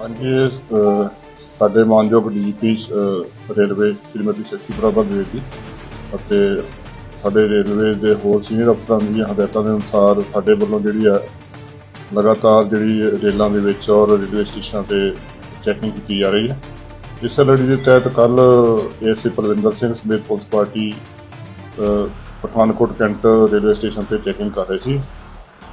ਹਾਂਜੀ ਸਾਡੇ ਮਾਨਯੋਗ ਡੀਜੀਪੀ ਰੇਲਵੇ ਸ਼੍ਰੀਮਤੀ ਸ਼ਸ਼ੀ ਪ੍ਰਭਾ ਜੀ ਅਤੇ ਸਾਡੇ ਰੇਲਵੇ ਦੇ ਹੋਰ ਸੀਨੀਅਰ ਅਫਸਰਾਂ ਦੀਆਂ ਹਦਾਇਤਾਂ ਦੇ ਅਨੁਸਾਰ ਸਾਡੇ ਵੱਲੋਂ ਜਿਹੜੀ ਹੈ ਲਗਾਤਾਰ ਜਿਹੜੀ ਰੇਲਾਂ ਦੇ ਵਿੱਚ ਔਰ ਰੇਲਵੇ ਸਟੇਸ਼ਨਾਂ ਤੇ ਚੈਕਿੰਗ ਕੀਤੀ ਜਾ ਰਹੀ ਹੈ। ਇਸ ਲੜੀ ਦੇ ਤਹਿਤ ਕੱਲ ਏਸੀ ਪਰਵਿੰਦਰ ਸਿੰਘ ਸਮੇਤ police party Pathankot cantt railway station ਤੇ ਚੈਕਿੰਗ ਕਰ ਰਹੀ ਸੀ।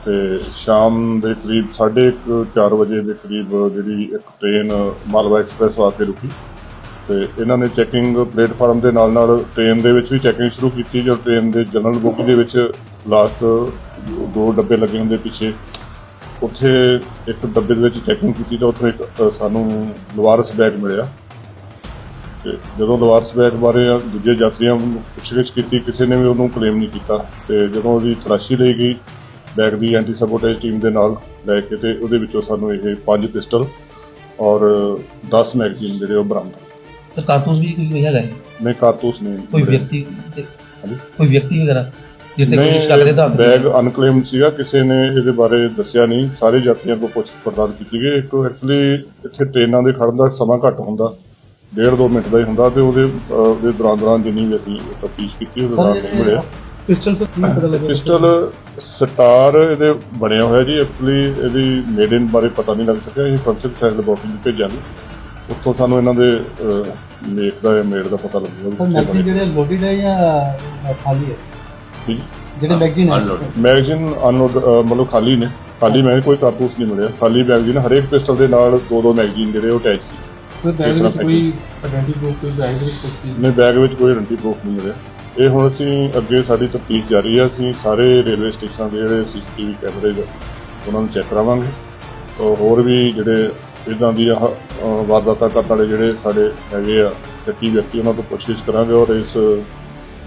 ਤੇ ਸ਼ਾਮ ਦੇ ਕਰੀਬ 4:30 ਵਜੇ ਦੇ ਕਰੀਬ ਜਿਹੜੀ ਇੱਕ ਟ੍ਰੇਨ ਮਾਲਵਾ ਐਕਸਪ੍ਰੈਸ ਆ ਕੇ ਰੁਕੀ। ਤੇ ਇਹਨਾਂ ਨੇ ਚੈਕਿੰਗ ਪਲੇਟਫਾਰਮ ਦੇ ਨਾਲ ਨਾਲ ਟ੍ਰੇਨ ਦੇ ਵਿੱਚ ਵੀ ਚੈਕਿੰਗ ਸ਼ੁਰੂ ਕੀਤੀ, ਜਦੋਂ ਟ੍ਰੇਨ ਦੇ ਜਨਰਲ ਬੋਗੀ ਦੇ ਵਿੱਚ ਲਾਸਟ ਦੋ ਡੱਬੇ ਲੱਗੇ ਹੁੰਦੇ ਪਿੱਛੇ। ਉੱਥੇ ਇੱਕ ਡੱਬੇ ਦੇ ਵਿੱਚ ਚੈਕਿੰਗ ਕੀਤੀ ਤਾਂ ਉੱਥੇ ਇੱਕ ਸਾਨੂੰ ਲਵਾਰਸ ਬੈਗ ਮਿਲਿਆ। ਤੇ ਜਦੋਂ ਲਵਾਰਸ ਬੈਗ ਬਾਰੇ ਦੂਜੇ ਯਾਤਰੀਆਂ ਨੂੰ ਪੁੱਛਗਿੱਛ ਕੀਤੀ, ਕਿਸੇ ਨੇ ਵੀ ਉਹਨੂੰ ਕਲੇਮ ਨਹੀਂ ਕੀਤਾ। ਤੇ ਜਦੋਂ ਉਹਦੀ ਤਲਾਸ਼ੀ ਲਈ ਗਈ ਬੈਗ ਦੀ ਐਂਟੀ ਸਬੋਟੇਜ ਟੀਮ ਦੇ ਨਾਲ ਲੈ ਕੇ ਤੇ ਉਹਦੇ ਵਿੱਚੋਂ ਸਾਨੂੰ ਇਹ ਪੰਜ ਪਿਸਟਲ ਔਰ 10 ਮੈਗਜ਼ੀਨ ਜਿਹੜੇ ਉਹ ਬਰਾਮਦ। ਸਰ ਕਾਰਤੂਸ ਵੀ ਕੋਈ ਹੈਗਾ ਹੈ? ਨਹੀਂ ਕਾਰਤੂਸ ਨਹੀਂ ਕੋਈ। ਵਿਅਕਤੀ। ਕੋਈ ਵਿਅਕਤੀ ਵਗੈਰਾ ਜਿੱਤੇ ਕੋਈ ਸ਼ੱਕ ਦੇ ਤਾਂ ਬੈਗ ਅਨਕਲੇਮਡ ਸੀਗਾ ਕਿਸੇ ਨੇ ਇਹਦੇ ਬਾਰੇ ਦੱਸਿਆ ਨਹੀਂ ਸਾਰੇ ਯਾਤਰੀਆਂ ਕੋਲ ਪੁੱਛ ਪੜਤਾਲ ਕੀਤੀ ਗਈ ਇੱਕ ਐਕਚੁਅਲੀ ਇੱਥੇ ਟ੍ਰੇਨਾਂ ਦੇ ਖੜਨ ਦਾ ਸਮਾਂ ਘੱਟ ਹੁੰਦਾ ਡੇਢ ਦੋ ਮਿੰਟ ਦਾ ਹੀ ਹੁੰਦਾ ਤੇ ਉਹਦੇ ਉਹਦੇ ਦੌਰਾਨ ਦੌਰਾਨ ਜਿੰਨੀ ਵੀ ਅਸੀਂ ਤਫਤੀਸ਼ ਕੀਤੀ ਉਹਦੇ ਦੌਰਾਨ ਮਿਲਿਆ ਪਿਸਟਲ ਸਰ ਕੀ ਪਤਾ ਲੱਗਿਆ? ਪਿਸਟਲ ਸਟਾਰ ਇਹਦੇ ਬਣਿਆ ਹੋਇਆ ਜੀ ਐਕਚੁਅਲੀ ਇਹਦੀ ਮੇਡ ਇਨ ਬਾਰੇ ਪਤਾ ਨਹੀਂ ਲੱਗ ਸਕਿਆ ਇਹ ਫੋਰੈਂਸਿਕ ਸਾਇੰਸ ਲੈਬੋਰਟਰੀ ਨੂੰ ਭੇਜਾਂਗੇ ਉੱਥੋਂ ਸਾਨੂੰ ਇਹਨਾਂ ਦੇ ਮੇਕ ਦਾ ਜਾਂ ਮੇਡ ਦਾ ਪਤਾ ਲੱਗੂਗਾ ਸਰ ਵੀ ਕਿੱਥੇ ਮੈਗਜ਼ੀਨ ਬਣੇ। ਜਿਹੜੇ ਲੋਡਡ ਹੈ ਜਾਂ ਖਾਲੀ ਹੈ? ਜੀ। ਜਿਹੜੇ ਮੈਗਜ਼ੀਨ ਹੈ? ਮੈਗਜ਼ੀਨ ਅਨਲੋਡ ਮਤਲਬ ਖਾਲੀ ਨੇ। ਖਾਲੀ ਮੈਂ ਕੋਈ ਕਾਰਤੂਸ ਨਹੀਂ ਮਿਲਿਆ। ਖਾਲੀ ਮੈਗਜ਼ੀਨ ਹਰੇਕ ਪਿਸਟਲ ਦੇ ਨਾਲ ਦੋ ਦੋ ਮੈਗਜ਼ੀਨ ਜਿਹੜੇ ਉਹ ਅਟੈਚ ਸੀ। ਕੋਈ ਬੈਗ ਵਿੱਚ ਕੋਈ ਆਇਡੈਂਟੀ ਪ੍ਰੂਫ ਕੋਈ ਬੈਗ ਵਿੱਚ ਕੁਝ ਚੀਜ਼ ਨੇ ਬੈਗ ਵਿੱਚ ਕੋਈ ਰੰਟੀ ਪ੍ਰੂਫ ਨਹੀਂ ਮਿਲਿਆ। ਇਹ ਹੁਣ ਅਸੀਂ ਅੱਗੇ ਸਾਡੀ ਤਫਤੀਸ਼ ਜਾਰੀ ਹੈ, ਅਸੀਂ ਸਾਰੇ ਰੇਲਵੇ ਸਟੇਸ਼ਨਾਂ ਦੇ ਜਿਹੜੇ ਸੀਸੀਟੀਵੀ ਕੈਮਰੇ ਨੇ ਉਹਨਾਂ ਨੂੰ ਚੈੱਕ ਕਰਾਵਾਂਗੇ। ਔਰ ਹੋਰ ਵੀ ਜਿਹੜੇ ਇਦਾਂ ਦੀਆਂ ਵਾਰਦਾਤਾਂ ਕਰਨ ਵਾਲੇ ਜਿਹੜੇ ਸਾਡੇ ਹੈਗੇ ਆ ਸ਼ੱਕੀ ਵਿਅਕਤੀ, ਉਹਨਾਂ ਤੋਂ ਪੁੱਛਗਿੱਛ ਕਰਾਂਗੇ ਔਰ ਇਸ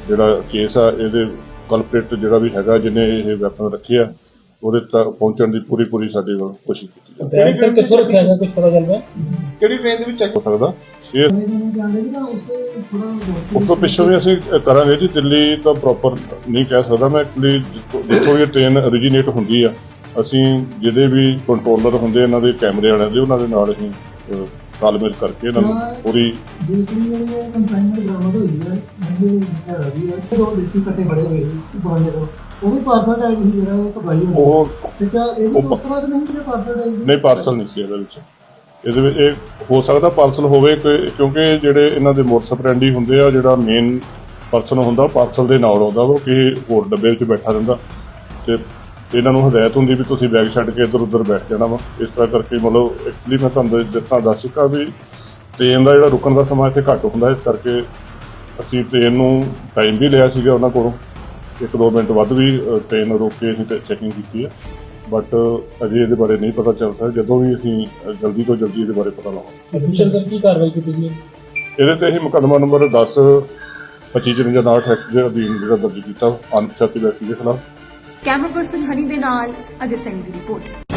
ਜਿਹੜਾ ਕੇਸ ਆ, ਇਹਦੇ ਕਲਪ੍ਰੇਟ ਜਿਹੜਾ ਵੀ ਹੈਗਾ, ਜਿਹਨੇ ਇਹ ਵੈਪਨ ਰੱਖੇ ਆ, ਉਹਦੇ ਤੱਕ ਪਹੁੰਚਣ ਦੀ ਪੂਰੀ ਪੂਰੀ ਸਾਡੀ ਵੱਲ ਕੋਸ਼ਿਸ਼ ਕੀਤੀ ਜਾਵੇ। ਬੈਗ ਸਰ ਕਿੱਥੋਂ ਰੱਖਿਆ ਚੱਲ ਰਿਹਾ? ਕਿਹੜੀ ਦੇ ਵਿੱਚ ਚੈੱਕ ਹੋ ਸਕਦਾ? ਇਹ ਉਸ ਤੋਂ ਪਿੱਛੋਂ ਵੀ ਅਸੀਂ ਕਰਾਂਗੇ ਜੀ ਦਿੱਲੀ ਤਾਂ ਪ੍ਰੋਪਰ ਨਹੀਂ ਕਹਿ ਸਕਦਾ ਮੈਂ ਐਕਚੁਅਲੀ ਜਿੱਥੋਂ ਇਹ ਟ੍ਰੇਨ originates ਹੁੰਦੀ ਆ ਅਸੀਂ ਜਿਹਦੇ ਵੀ ਕੰਟਰੋਲਰ ਹੁੰਦੇ ਇਹਨਾਂ ਦੇ ਕੈਮਰੇ ਵਾਲਿਆਂ ਦੇ ਉਹਨਾਂ ਦੇ ਨਾਲ ਅਸੀਂ ਤਾਲਮੇਲ ਕਰਕੇ ਇਹਨਾਂ ਨੂੰ ਪੂਰੀ ਦੂਸਰੀ ਜਿਹੜੀ ਇਹ ਕੰਸਾਈਨਮੈਂਟ ਬਰਾਮਦ ਹੋਈ ਹੈ ਜਿਹੜੀ ਹੈਗੀ ਹੈ ਦੋ ਦੇਸੀ ਕੱਟੇ ਬੜੇ ਹੋਏ ਸੀ ਬੋਲੇ ਤੋਂ। ਉਹ ਵੀ ਪਾਰਸਲ ਟਾਈਪ ਸੀ ਜਿਹੜਾ ਉਹ ਸਪਲਾਈ ਹੁੰਦਾ। ਉਹ ਤੇ ਕਿਆ ਇਹ ਵੀ ਉਸ ਤਰ੍ਹਾਂ ਤਾਂ ਨਹੀਂ ਕਿ ਪਾਰਸਲ ਟਾਈਪ ਨਹੀਂ ਪਾਰਸਲ ਨਹੀਂ ਸੀ ਇਹਦੇ ਵਿੱਚ। ਇਹਦੇ ਵਿੱਚ ਇਹ ਹੋ ਸਕਦਾ ਪਾਰਸਲ ਹੋਵੇ ਕਿ- ਕਿਉਂਕਿ ਜਿਹੜੇ ਇਹਨਾਂ ਦੇ ਮੋਟਰ ਸਪਰੈਂਡੀ ਹੁੰਦੇ ਆ, ਜਿਹੜਾ ਮੇਨ ਪਰਸਨ ਹੁੰਦਾ ਪਾਰਸਲ ਦੇ ਨਾਲ ਆਉਂਦਾ ਵਾ, ਕਿ ਹੋਰ ਡੱਬੇ ਵਿੱਚ ਬੈਠਾ ਰਹਿੰਦਾ। ਤੇ ਇਹਨਾਂ ਨੂੰ ਹਦਾਇਤ ਹੁੰਦੀ ਵੀ ਤੁਸੀਂ ਬੈਗ ਛੱਡ ਕੇ ਇੱਧਰ ਉੱਧਰ ਬੈਠ ਜਾਣਾ ਵਾ। ਇਸ ਤਰ੍ਹਾਂ ਕਰਕੇ ਮਤਲਬ ਐਕਚੁਅਲੀ ਮੈਂ ਤੁਹਾਨੂੰ ਜਿੱਥਾਂ ਦੱਸ ਚੁੱਕਾ ਵੀ ਟ੍ਰੇਨ ਦਾ ਜਿਹੜਾ ਰੁਕਣ ਦਾ ਸਮਾਂ ਇੱਥੇ ਘੱਟ ਹੁੰਦਾ, ਇਸ ਕਰਕੇ ਅਸੀਂ ਟ੍ਰੇਨ ਨੂੰ ਟਾਈਮ ਵੀ ਲਿਆ ਸੀਗਾ ਉਹਨਾਂ ਕੋਲੋਂ। ਇੱਕ ਦੋ ਮਿੰਟ ਵੱਧ ਵੀ ਟ੍ਰੇਨ ਰੋਕ ਕੇ ਅਸੀਂ ਚੈਕਿੰਗ ਕੀਤੀ ਹੈ ਬਟ ਅਜੇ ਇਹਦੇ ਬਾਰੇ ਨਹੀਂ ਪਤਾ ਚੱਲ ਸਕਦਾ ਜਦੋਂ ਵੀ ਅਸੀਂ ਜਲਦੀ ਤੋਂ ਜਲਦੀ ਇਹਦੇ ਬਾਰੇ ਪਤਾ ਲਾਵਾਂਗੇ। ਅਫੀਸ਼ੀਅਲ ਸਰ ਕੀ ਕਾਰਵਾਈ ਕੀਤੀ ਗਈ? ਹੈ ਇਹਦੇ ਤੇ ਅਸੀਂ ਮੁਕੱਦਮਾ ਨੰਬਰ 10 2554 ਐਕਟ ਦੇ ਅਧੀਨ ਜਿਹੜਾ ਦਰਜ ਕੀਤਾ ਅਨਪਛਾਤੀ ਵਿਅਕਤੀ ਦੇ ਖਿਲਾਫ। ਕੈਮਰਾ ਪਰਸਨ ਹਨੀ ਦੇ ਨਾਲ ਅਜੇ ਸੈਨੀ ਦੀ ਰਿਪੋਰਟ